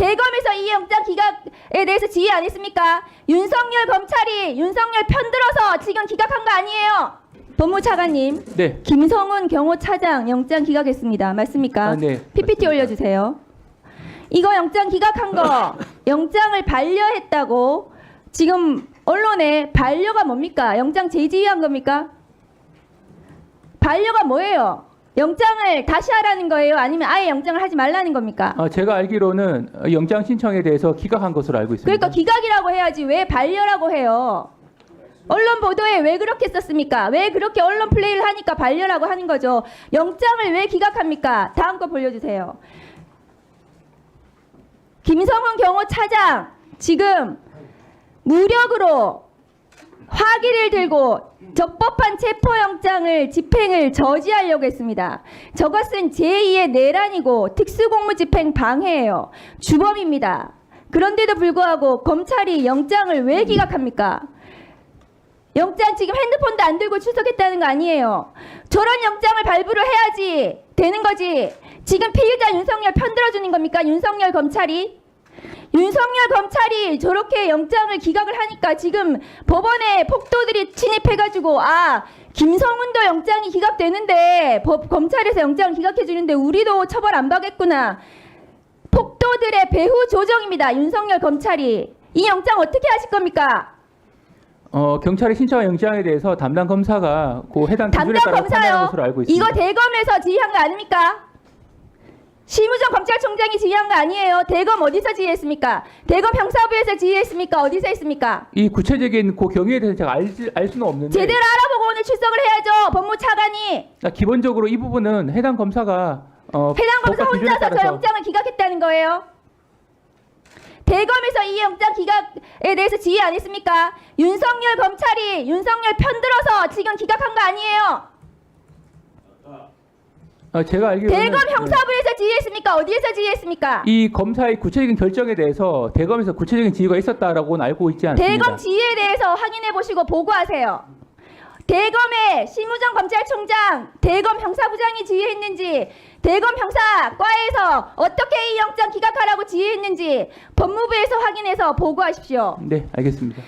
대검에서 이 영장 기각에 대해서 지휘 안 했습니까? 윤석열 검찰이 윤석열 편들어서 지금 기각한 거 아니에요? 법무차관님, 네. 김성훈 경호차장 영장 기각했습니다. 맞습니까? 아, 네. PPT 맞습니다. 올려주세요. 이거 영장 기각한 거 영장을 반려했다고 지금 언론에 반려가 뭡니까? 영장 재지휘한 겁니까? 반려가 뭐예요? 영장을 다시 하라는 거예요? 아니면 아예 영장을 하지 말라는 겁니까? 어, 제가 알기로는 어, 영장 신청에 대해서 기각한 것으로 알고 있습니다. 그러니까 기각이라고 해야지 왜 반려라고 해요? 언론 보도에 왜 그렇게 썼습니까? 왜 그렇게 언론 플레이를 하니까 반려라고 하는 거죠? 영장을 왜 기각합니까? 다음 거 보여주세요. 김성훈 경호 차장 지금 무력으로 화기를 들고 적법한 체포영장을 집행을 저지하려고 했습니다. 저것은 제2의 내란이고 특수공무집행 방해예요. 주범입니다. 그런데도 불구하고 검찰이 영장을 왜 기각합니까? 영장 지금 핸드폰도 안 들고 출석했다는 거 아니에요. 저런 영장을 발부를 해야지 되는 거지. 지금 피의자 윤석열 편들어주는 겁니까? 윤석열 검찰이? 윤석열 검찰이 저렇게 영장을 기각을 하니까 지금 법원에 폭도들이 침입해가지고 아 김성훈도 영장이 기각되는데 법 검찰에서 영장을 기각해 주는데 우리도 처벌 안 받겠구나. 폭도들의 배후 조정입니다. 윤석열 검찰이 이 영장 어떻게 하실 겁니까? 어, 경찰의 신청한 영장에 대해서 담당 검사가 그 해당 기준에 담당 따라 판단한 검사요. 것으로 알고 있습니다. 이거 대검에서 지휘한 거 아닙니까? 심우정 검찰총장이 지휘한 거 아니에요. 대검 어디서 지휘했습니까? 대검 형사부에서 지휘했습니까? 어디서 했습니까? 이 구체적인 그 경위에 대해서 제가 알, 알 수는 없는데 제대로 알아보고 오늘 출석을 해야죠. 법무차관이 아, 기본적으로 이 부분은 해당 검사가 어, 해당 검사 법과 기준에 혼자서 저 따라서 영장을 기각했다는 거예요. 대검에서 이 영장 기각에 대해서 지휘 안 했습니까? 윤석열 검찰이 윤석열 편들어서 지금 기각한 거 아니에요. 어, 제가 알기로는 대검 형사부에서 지휘했습니까? 어디에서 지휘했습니까? 이 검사의 구체적인 결정에 대해서 대검에서 구체적인 지휘가 있었다라고는 알고 있지 않습니다. 대검 지휘에 대해서 확인해 보시고 보고하세요. 대검의 심우정 검찰총장, 대검 형사부장이 지휘했는지, 대검 형사과에서 어떻게 이 영장 기각하라고 지휘했는지 법무부에서 확인해서 보고하십시오. 네, 알겠습니다.